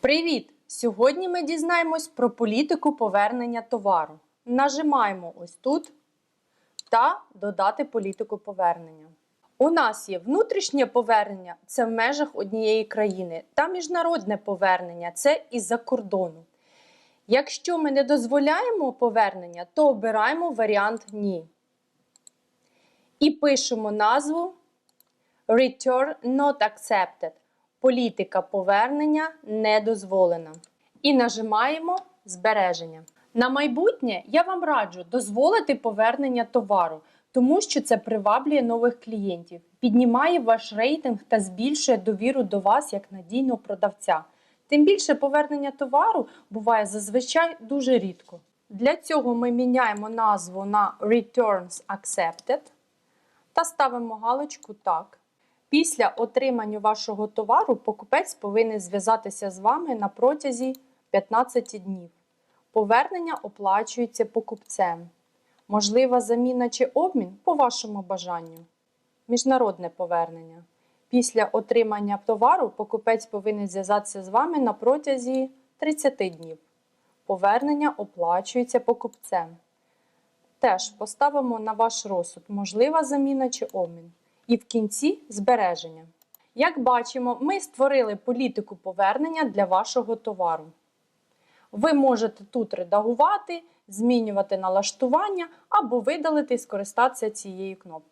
Привіт! Сьогодні ми дізнаємось про політику повернення товару. Нажимаємо ось тут та додати політику повернення. У нас є внутрішнє повернення це в межах однієї країни, та міжнародне повернення це із-за кордону. Якщо ми не дозволяємо повернення, то обираємо варіант Ні. І пишемо назву Return not accepted. Політика повернення не дозволена. І нажимаємо Збереження. На майбутнє я вам раджу дозволити повернення товару, тому що це приваблює нових клієнтів, піднімає ваш рейтинг та збільшує довіру до вас як надійного продавця. Тим більше повернення товару буває зазвичай дуже рідко. Для цього ми міняємо назву на Returns Accepted та ставимо галочку Так. Після отримання вашого товару покупець повинен зв'язатися з вами на протязі 15 днів. Повернення оплачується покупцем. Можлива заміна чи обмін по вашому бажанню. Міжнародне повернення. Після отримання товару покупець повинен зв'язатися з вами на протязі 30 днів. Повернення оплачується покупцем. Теж поставимо на ваш розсуд, можлива заміна чи обмін. І в кінці збереження. Як бачимо, ми створили політику повернення для вашого товару. Ви можете тут редагувати, змінювати налаштування або видалити і скористатися цією кнопкою.